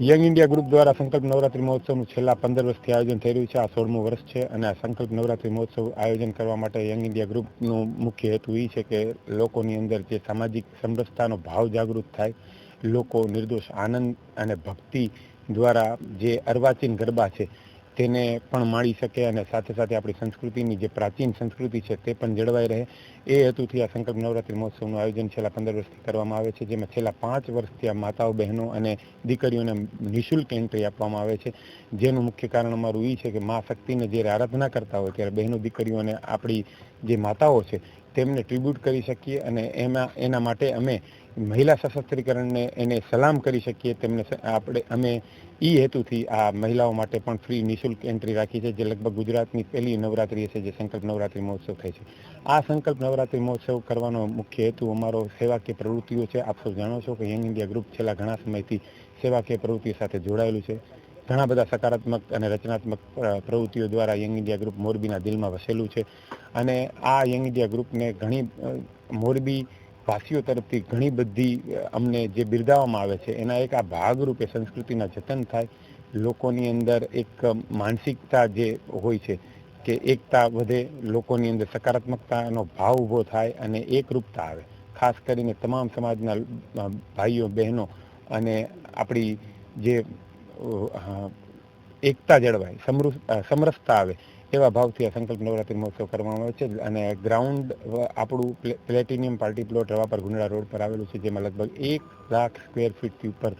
Young India group દ્વારા સંકલ્પ નવરાત્રી મહોત્સવનું છેલ્લા પંદર વર્ષથી આયોજન થઈ રહ્યું છે. આ સોળમું વર્ષ છે અને આ સંકલ્પ નવરાત્રી મહોત્સવ આયોજન કરવા માટે યંગ ઇન્ડિયા ગ્રુપનું મુખ્ય હેતુ એ છે કે લોકોની અંદર જે સામાજિક સમરસતાનો ભાવ જાગૃત થાય, લોકો નિર્દોષ આનંદ અને ભક્તિ દ્વારા જે અર્વાચીન ગરબા છે તેને પણ માણી શકે અને સાથે સાથે આપણી સંસ્કૃતિની જે પ્રાચીન સંસ્કૃતિ છે તે પણ જળવાઈ રહે. એ હેતુથી આ સંકલ્પ નવરાત્રિ મહોત્સવનું આયોજન છેલ્લા પંદર વર્ષથી કરવામાં આવે છે, જેમાં છેલ્લા પાંચ વર્ષથી આ માતાઓ, બહેનો અને દીકરીઓને નિઃશુલ્ક એન્ટ્રી આપવામાં આવે છે. જેનું મુખ્ય કારણ અમારું એ છે કે મા શક્તિને જ્યારે આરાધના કરતા હોય ત્યારે બહેનો દીકરીઓને આપણી જે માતાઓ છે તેમને ટ્રિબ્યુટ કરી શકીએ અને એમાં, એના માટે અમે મહિલા સશસ્ત્રીકરણને એને સલામ કરી શકીએ તેમને આપણે અમે એ હેતુથી આ મહિલાઓ માટે પણ ફ્રી નિઃશુલ્ક એન્ટ્રી રાખી છે, જે લગભગ ગુજરાતની પહેલી નવરાત્રી છે જે સંકલ્પ નવરાત્રી મહોત્સવ થાય છે. આ સંકલ્પ નવરાત્રી મહોત્સવ કરવાનો મુખ્ય હેતુ અમારો સેવાકીય પ્રવૃત્તિઓ છે. આપ સૌ જાણો છો કે યંગ ઇન્ડિયા ગ્રુપ છેલ્લા ઘણા સમયથી સેવાકીય પ્રવૃત્તિઓ સાથે જોડાયેલું છે. ઘણા બધા સકારાત્મક અને રચનાત્મક પ્રવૃત્તિઓ દ્વારા યંગ ઇન્ડિયા ગ્રુપ મોરબીના દિલમાં વસેલું છે. અને આ યંગ ઇન્ડિયા ગ્રુપને ઘણી મોરબી વાસીઓ તરફથી ઘણી બધી અમને જે બિરદાવવામાં આવે છે, એના એક આ ભાગરૂપે સંસ્કૃતિના જતન થાય. લોકોની અંદર એક માનસિકતા જે હોય છે કે એકતા વધે, લોકોની અંદર સકારાત્મકતાનો ભાવ ઊભો થાય અને એકરૂપતા આવે. ખાસ કરીને તમામ સમાજના ભાઈઓ, બહેનો અને આપણી જે એકતા જળવાય, સમૃ સમરસતા આવે એવા ભાવથી આ સંકલ્પ નવરાત્રિ મહોત્સવ કરવામાં આવે છે. અને ગ્રાઉન્ડ આપણું પ્લે- પ્લેટિનિયમ પાર્ટી પ્લોટ રવા પર ગુંડળા રોડ પર આવેલું છે, જેમાં લગભગ એક લાખ સ્ક્વેર ફીટથી ઉપર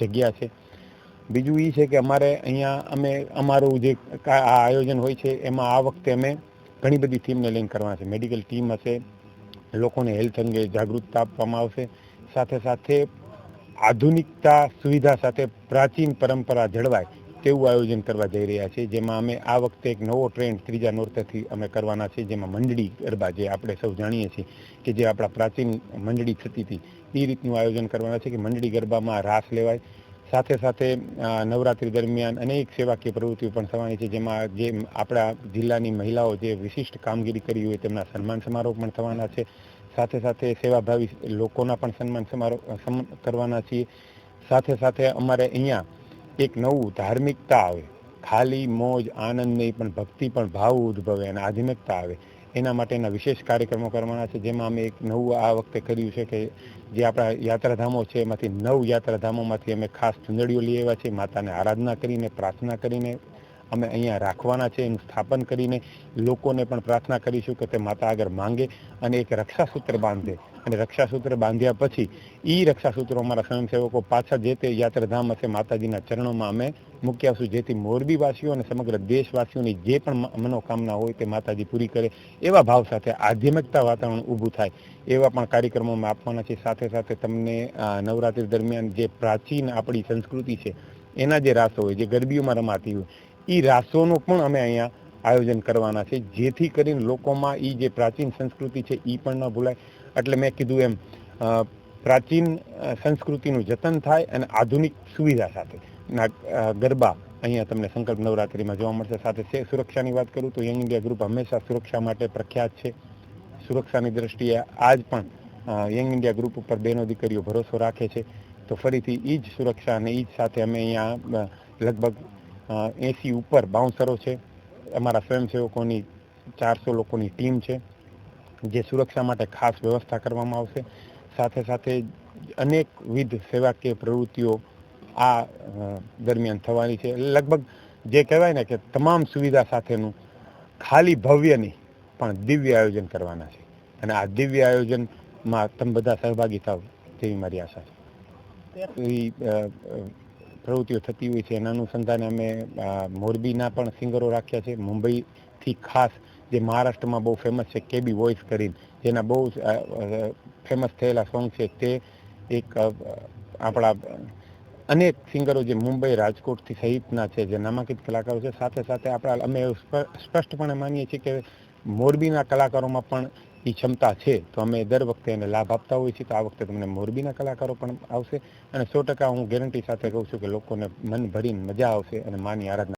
જગ્યા છે. બીજું એ છે કે અમારે અહીંયા અમે, અમારું જે આ આયોજન હોય છે, એમાં આ વખતે અમે ઘણી બધી થીમને લઈને કરવાના છે. મેડિકલ ટીમ હશે, લોકોને હેલ્થ અંગે જાગૃતતા આપવામાં આવશે. સાથે સાથે આધુનિકતા સુવિધા સાથે પ્રાચીન પરંપરા જળવાય. તેવું આયોજન કરવા જઈ રહ્યા છીએ જેમાં અમે આ વખતે એક નવો ટ્રેન્ડ ત્રીજા નોરતેથી અમે કરવાના છીએ, જેમાં મંડળી ગરબા જે આપણે સૌ જાણીએ છીએ કે જે આપણા પ્રાચીન મંડળી થતી હતી, એ રીતનું આયોજન કરવાના છે કે મંડળી ગરબામાં રાસ લેવાય. સાથે સાથે નવરાત્રી દરમિયાન અનેક સેવાકીય પ્રવૃત્તિઓ પણ થવાની છે, જેમાં જે આપણા જિલ્લાની મહિલાઓ જે વિશિષ્ટ કામગીરી કરી હોય તેમના સન્માન સમારોહ પણ થવાના છે. સાથે સાથે સેવાભાવી લોકોના પણ સન્માન સમારોહ સમ, કરવાના છીએ. સાથે સાથે અમારે અહીંયા એક નવું ધાર્મિકતા આવે. ખાલી મોજ, આનંદ નહીં, પણ ભક્તિ, પણ ભાવ ઉદ્ભવે અને આધુનિકતા આવે. એના માટેના વિશેષ કાર્યક્રમો કરવાના છે. જેમાં અમે એક નવું આ વખતે કર્યું છે કે જે આપણા યાત્રાધામો છે, એમાંથી નવ યાત્રાધામોમાંથી અમે ખાસ ચુંદડીઓ લઈ આવ્યા છે માતાને આરાધના કરીને, પ્રાર્થના કરીને અમે અહીંયા રાખવાના છે એનું સ્થાપન કરીને લોકોને પણ પ્રાર્થના કરીશું કે તે માતા આગળ માંગે અને એક રક્ષાસૂત્ર બાંધે. અને રક્ષાસૂત્ર બાંધ્યા પછી એ રક્ષાસૂત્રો અમારા સ્વયંસેવકો પાછા જે તે યાત્રાધામ હશે માતાજીના ચરણોમાં અમે મૂકી આવશું જેથી મોરબીવાસીઓ અને સમગ્ર દેશવાસીઓની જે પણ મનોકામના હોય તે માતાજી પૂરી કરે એવા ભાવ સાથે આધ્યાત્મિકતા વાતાવરણ ઊભું થાય એવા પણ કાર્યક્રમોમાં આપવાના છે સાથે સાથે તમને નવરાત્રી દરમિયાન જે પ્રાચીન આપણી સંસ્કૃતિ છે એના જે રાસો હોય, જે ગરબીઓમાં રમાતી હોય એ રાસોનું પણ અમે અહીંયા આયોજન કરવાના છે. જેથી કરીને લોકોમાં એ જે પ્રાચીન સંસ્કૃતિ છે એ પણ ન ભૂલાય. એટલે મેં કીધું એમ પ્રાચીન સંસ્કૃતિનું જતન થાય અને આધુનિક સુવિધા સાથે. ના ગરબા અહીંયા તમને સંકલ્પ નવરાત્રિમાં જોવા મળશે. સાથે સુરક્ષાની વાત કરું તો યંગ ઇન્ડિયા ગ્રુપ હંમેશા સુરક્ષા માટે પ્રખ્યાત છે. સુરક્ષાની દ્રષ્ટિએ આજ પણ યંગ ઇન્ડિયા ગ્રુપ ઉપર બહેનો દીકરીઓ ભરોસો રાખે છે. તો ફરીથી એ જ સુરક્ષા અને એ જ સાથે અમે અહીંયા લગભગ એસી ઉપર બાઉન્સરો છે. અમારા સ્વયંસેવકોની ચારસો લોકોની ટીમ છે જે સુરક્ષા માટે ખાસ વ્યવસ્થા કરવામાં આવશે. સાથે સાથે અનેકવિધ સેવાકીય પ્રવૃત્તિઓ આ દરમિયાન થવાની છે. લગભગ જે કહેવાય ને કે તમામ સુવિધા સાથેનું ખાલી ભવ્ય નહીં પણ દિવ્ય આયોજન કરવાના છે. અને આ દિવ્ય આયોજનમાં તમે બધા સહભાગી થાવ તેવી મારી આશા છે. પ્રવૃત્તિઓ થતી હોય છે. એના અનુસંધાને અમે મોરબીના પણ સિંગરો રાખ્યા છે. મુંબઈથી ખાસ જે મહારાષ્ટ્રમાં બહુ ફેમસ છે કેબી વોઇસ કરીને, જેના બહુ ફેમસ થયેલા સોંગ છે તે એક આપણા, અનેક સિંગરો જે મુંબઈ રાજકોટથી સહિતના છે, જે નામાંકિત કલાકારો છે. સાથે સાથે આપણા, અમે સ્પષ્ટપણે માનીએ છીએ કે મોરબીના કલાકારોમાં પણ એ ક્ષમતા છે, તો અમે દર વખતે એને લાભ આપતા હોઈએ છીએ. તો આ વખતે તમને મોરબીના કલાકારો પણ આવશે. અને સો ટકા હું ગેરંટી સાથે કહું છું કે લોકોને મન ભરીને મજા આવશે અને માની આરાધના